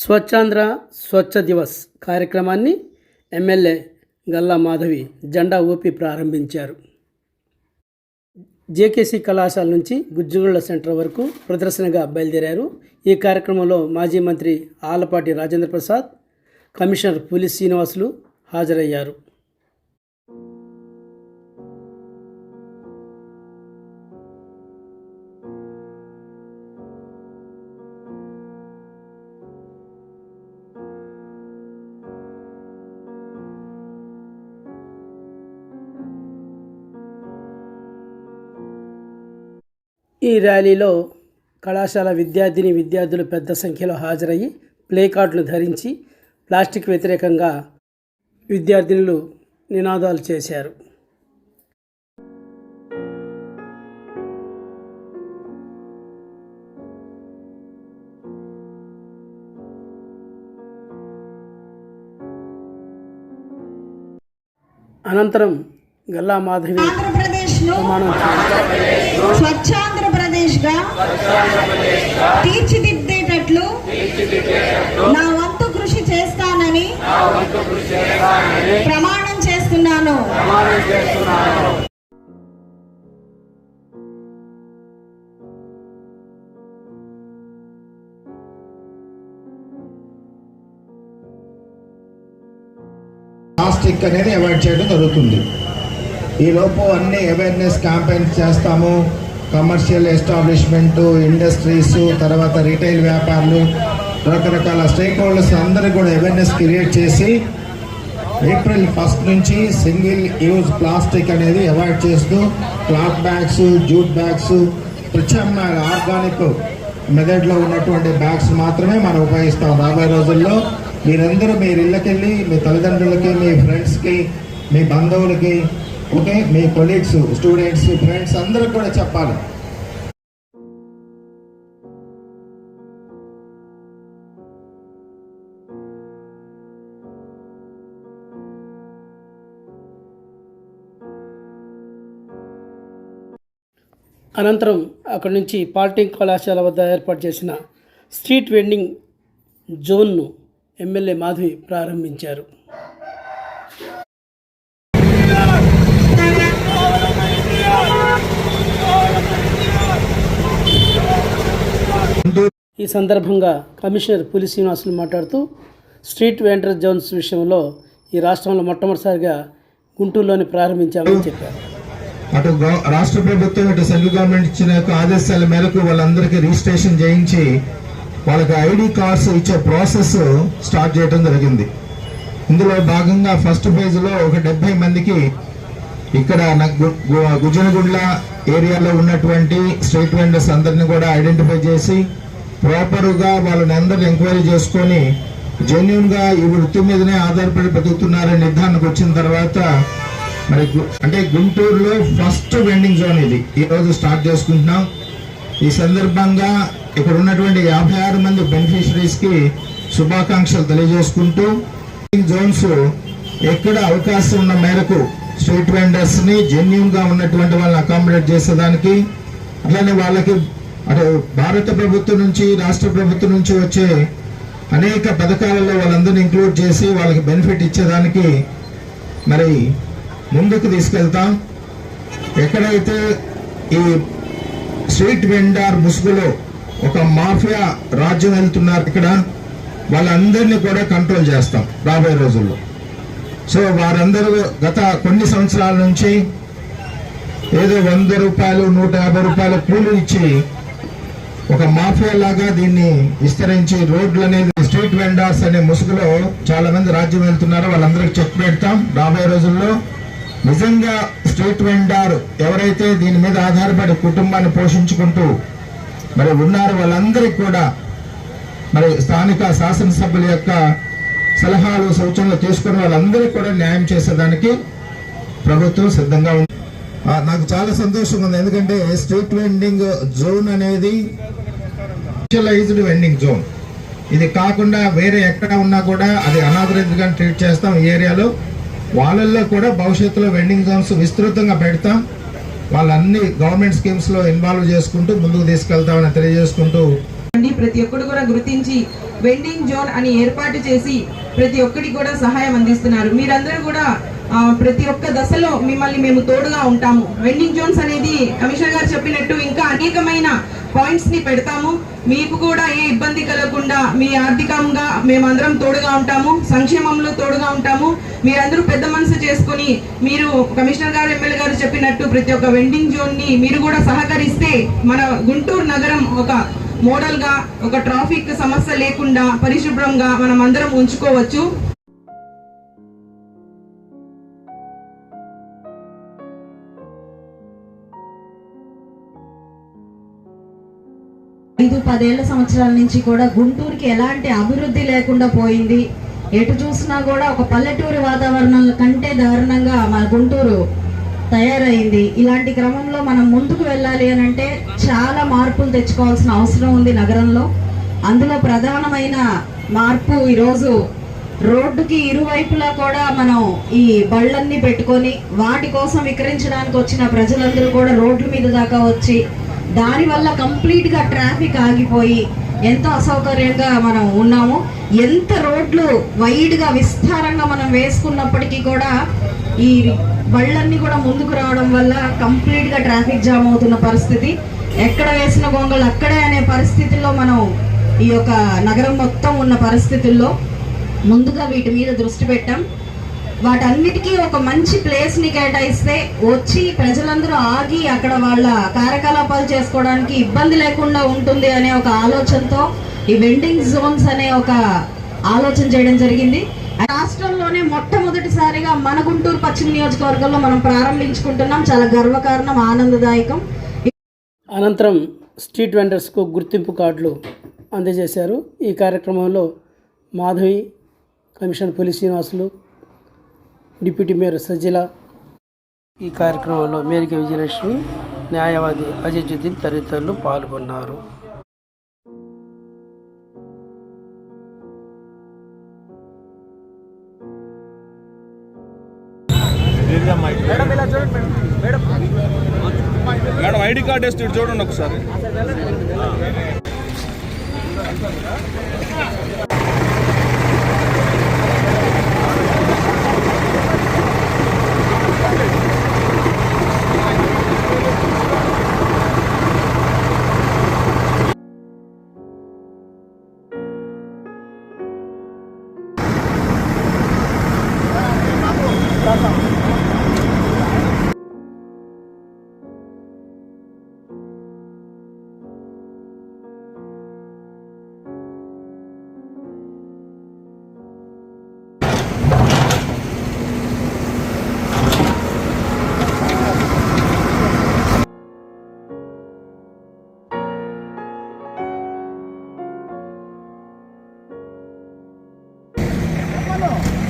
స్వచ్ఛాంధ్ర స్వచ్ఛ దివస్ కార్యక్రమాన్ని ఎమ్మెల్యే గల్లా మాధవి జెండా ఊపి ప్రారంభించారు. జేకేసీ కళాశాల నుంచి గుజ్జుగుళ్ళ సెంటర్ వరకు ప్రదర్శనగా బయలుదేరారు. ఈ కార్యక్రమంలో మాజీ మంత్రి ఆలపాటి రాజేంద్ర ప్రసాద్ కమిషనర్ పులి శ్రీనివాసులు హాజరయ్యారు. ఈ ర్యాలీలో కళాశాల విద్యార్థిని విద్యార్థులు పెద్ద సంఖ్యలో హాజరయ్యి ప్లే కార్డులు ధరించి ప్లాస్టిక్ వ్యతిరేకంగా విద్యార్థినులు నినాదాలు చేశారు. అనంతరం గల్లా మాధవి ప్రమాణం చేశారు. తీర్చిదిద్దేటట్లు నా వంతు కృషి చేస్తానని ప్రమాణం చేస్తున్నాను ప్లాస్టిక్ అనేది అవాయిడ్ చేయడం జరుగుతుంది ఈ లోపు అన్ని అవేర్నెస్ క్యాంపెయిన్స్ చేస్తాము కమర్షియల్ ఎస్టాబ్లిష్మెంటు ఇండస్ట్రీస్ తర్వాత రీటైల్ వ్యాపారులు రకరకాల స్టేక్ హోల్డర్స్ అందరూ కూడా అవేర్నెస్ క్రియేట్ చేసి ఏప్రిల్ ఫస్ట్ నుంచి సింగిల్ యూజ్ ప్లాస్టిక్ అనేది అవాయిడ్ చేస్తూ క్లాత్ బ్యాగ్స్ జూట్ బ్యాగ్స్ ప్రత్యామ్నాయ ఆర్గానిక్ మెథడ్లో ఉన్నటువంటి బ్యాగ్స్ మాత్రమే మనం ఉపయోగిస్తాం రాబోయే రోజుల్లో. మీరందరూ మీరు ఇళ్ళకెళ్ళి మీ తల్లిదండ్రులకి మీ ఫ్రెండ్స్కి మీ బంధువులకి ఓకే? మీ కొలీగ్స్ స్టూడెంట్స్ ఫ్రెండ్స్ అందరూ కూడా చెప్పాలి. అనంతరం అక్కడి నుంచి పాలిటెక్నిక్ కళాశాల వద్ద ఏర్పాటు చేసిన స్ట్రీట్ వెండింగ్ జోన్ను ఎమ్మెల్యే మాధవి ప్రారంభించారు. ఈ సందర్భంగా కమిషనర్ పులి శ్రీనివాసులు మాట్లాడుతూ స్ట్రీట్ వెండర్ జోన్స్ విషయంలో ఈ రాష్ట్రంలో మొట్టమొదటిసారిగా గుంటూరులోని ప్రారంభించామని చెప్పారు. అటు రాష్ట్ర ప్రభుత్వం ఇటు సెంట్రల్ గవర్నమెంట్ ఇచ్చిన యొక్క ఆదేశాల మేరకు వాళ్ళందరికీ రిజిస్ట్రేషన్ చేయించి వాళ్ళకి ఐడి కార్డ్స్ ఇచ్చే ప్రాసెస్ స్టార్ట్ చేయడం జరిగింది. ఇందులో భాగంగా ఫస్ట్ ఫేజ్లో ఒక డెబ్బై మందికి ఇక్కడ గుజనగుండ్ల ఏరియాలో ఉన్నటువంటి స్ట్రీట్ వెండర్స్ అందరిని కూడా ఐడెంటిఫై చేసి ప్రాపర్గా వాళ్ళని అందరిని ఎంక్వైరీ చేసుకొని జెన్యున్గా ఈ వృత్తి మీదనే ఆధారపడి బతుకుతున్నారని నిర్ధారణకు వచ్చిన తర్వాత మరి గు- అంటే గుంటూరులో ఫస్ట్ వెండింగ్ జోన్ ఇది. ఈరోజు స్టార్ట్ చేసుకుంటున్నాం. ఈ సందర్భంగా ఇక్కడ ఉన్నటువంటి యాభై ఆరు మంది బెనిఫిషరీస్కి శుభాకాంక్షలు తెలియజేసుకుంటూ జోన్స్ ఎక్కడ అవకాశం ఉన్న మేరకు స్ట్రీట్ వెండర్స్ని జెన్యున్గా ఉన్నటువంటి వాళ్ళని అకామిడేట్ చేసేదానికి అట్లానే వాళ్ళకి అటు భారత ప్రభుత్వం నుంచి రాష్ట్ర ప్రభుత్వం నుంచి వచ్చే అనేక పథకాలలో వాళ్ళందరినీ ఇంక్లూడ్ చేసి వాళ్ళకి బెనిఫిట్ ఇచ్చేదానికి మరి ముందుకు తీసుకెళ్తాం. ఎక్కడైతే ఈ స్ట్రీట్ వెండార్ ముసుగులో ఒక మాఫియా రాజ్యం వెళ్తున్నారు ఇక్కడ వాళ్ళందరినీ కూడా కంట్రోల్ చేస్తాం రాబోయే రోజుల్లో. సో వారందరూ గత కొన్ని సంవత్సరాల నుంచి ఏదో వంద రూపాయలు నూట యాభై రూపాయల కూలి ఇచ్చి ఒక మాఫియా లాగా దీన్ని విస్తరించి రోడ్లు అనేది స్ట్రీట్ వెండర్స్ అనే ముసుగులో చాలా మంది రాజ్యం వెళ్తున్నారు. వాళ్ళందరికీ చెక్ పెడతాం. రాబోయే రోజుల్లో నిజంగా స్ట్రీట్ వెండర్ ఎవరైతే దీని మీద ఆధారపడి కుటుంబాన్ని పోషించుకుంటూ మరి ఉన్నారు వాళ్ళందరికీ కూడా మరి స్థానిక శాసనసభ్యుల యొక్క సలహాలు సూచనలు తీసుకుని వాళ్ళందరికీ కూడా న్యాయం చేసేదానికి ప్రభుత్వం సిద్ధంగా ఉంది. నాకు చాలా సంతోషంగా ఉంది. ఎందుకంటే స్ట్రీట్ వెండింగ్ జోన్ అనేది స్పెషలైజ్డ్ వెండింగ్ జోన్. ఇది కాకుండా వేరే ఎక్కడ ఉన్నా కూడా అది అనాథరైజ్డ్ ట్రీట్ చేస్తాం ఈ ఏరియాలో. వాళ్ళల్లో కూడా భవిష్యత్తులో వెండింగ్ జోన్స్ విస్తృతంగా పెడతాం. వాళ్ళన్ని గవర్నమెంట్ స్కీమ్స్లో ఇన్వాల్వ్ చేసుకుంటూ ముందుకు తీసుకెళ్తామని తెలియజేసుకుంటూ ప్రతి ఒక్కరు కూడా గుర్తించి వెండింగ్ జోన్ అని ఏర్పాటు చేసి ప్రతి ఒక్కరికి కూడా సహాయం అందిస్తున్నారు. మీరందరూ కూడా ప్రతి ఒక్క దశలో మిమ్మల్ని మేము తోడుగా ఉంటాము. వెండింగ్ జోన్స్ అనేది కమిషనర్ గారు చెప్పినట్టు ఇంకా అనేకమైన పాయింట్స్ని పెడతాము. మీకు కూడా ఏ ఇబ్బంది కలగకుండా మీ ఆర్థికంగా మేమందరం తోడుగా ఉంటాము. సంక్షేమంలో తోడుగా ఉంటాము. మీరందరూ పెద్ద మనసు చేసుకొని మీరు కమిషనర్ గారు ఎమ్మెల్యే గారు చెప్పినట్టు ప్రతి ఒక్క వెండింగ్ జోన్ని మీరు కూడా సహకరిస్తే మన గుంటూరు నగరం ఒక మోడల్గా ఒక ట్రాఫిక్ సమస్య లేకుండా పరిశుభ్రంగా మనం అందరం ఉంచుకోవచ్చు. ఐదు పదేళ్ళ సంవత్సరాల నుంచి కూడా గుంటూరుకి ఎలాంటి అభివృద్ధి లేకుండా పోయింది. ఎటు చూసినా కూడా ఒక పల్లెటూరు వాతావరణం కంటే దారుణంగా మన గుంటూరు తయారైంది. ఇలాంటి క్రమంలో మనం ముందుకు వెళ్ళాలి అని అంటే చాలా మార్పులు తెచ్చుకోవాల్సిన అవసరం ఉంది నగరంలో. అందులో ప్రధానమైన మార్పు ఈరోజు రోడ్డుకి ఇరువైపులా కూడా మనం ఈ బళ్ళన్నీ పెట్టుకొని వాటి కోసం విక్రయించడానికి వచ్చిన ప్రజలందరూ కూడా రోడ్ల మీద దాకా వచ్చి దానివల్ల కంప్లీట్గా ట్రాఫిక్ ఆగిపోయి ఎంతో అసౌకర్యంగా మనం ఉన్నాము ఎంత రోడ్లు వైడ్గా విస్తారంగా మనం వేసుకున్నప్పటికీ కూడా ఈ బళ్ళన్నీ కూడా ముందుకు రావడం వల్ల కంప్లీట్గా ట్రాఫిక్ జామ్ అవుతున్న పరిస్థితి. ఎక్కడ వేసిన గొంగలు అక్కడే అనే పరిస్థితుల్లో మనం ఈ యొక్క నగరం మొత్తం ఉన్న పరిస్థితుల్లో ముందుగా వీటి మీద దృష్టి పెట్టాం. వాటన్నిటికీ ఒక మంచి ప్లేస్ని కేటాయిస్తే వచ్చి ప్రజలందరూ ఆగి అక్కడ వాళ్ళ కార్యకలాపాలు చేసుకోవడానికి ఇబ్బంది లేకుండా ఉంటుంది అనే ఒక ఆలోచనతో ఈ వెండింగ్ జోన్స్ అనే ఒక ఆలోచన చేయడం జరిగింది. రాష్ట్రంలోనే మొట్టమొదటిసారిగా మన గుంటూరు పశ్చిమ నియోజకవర్గంలో మనం ప్రారంభించుకుంటున్నాం. చాలా గర్వకారణం ఆనందదాయకం. అనంతరం స్ట్రీట్ వెండర్స్కు గుర్తింపు కార్డులు అందజేశారు. ఈ కార్యక్రమంలో Madhavi commission police Srinivasulu deputy mayor Sajila ఈ కార్యక్రమంలో మేరిక విజయలక్ష్మి న్యాయవాది అజయ్ తదితరులు పాల్గొన్నారు. మేడం ఐడి కార్డ్ వేస్తే చూడండి ఒకసారి. Ano?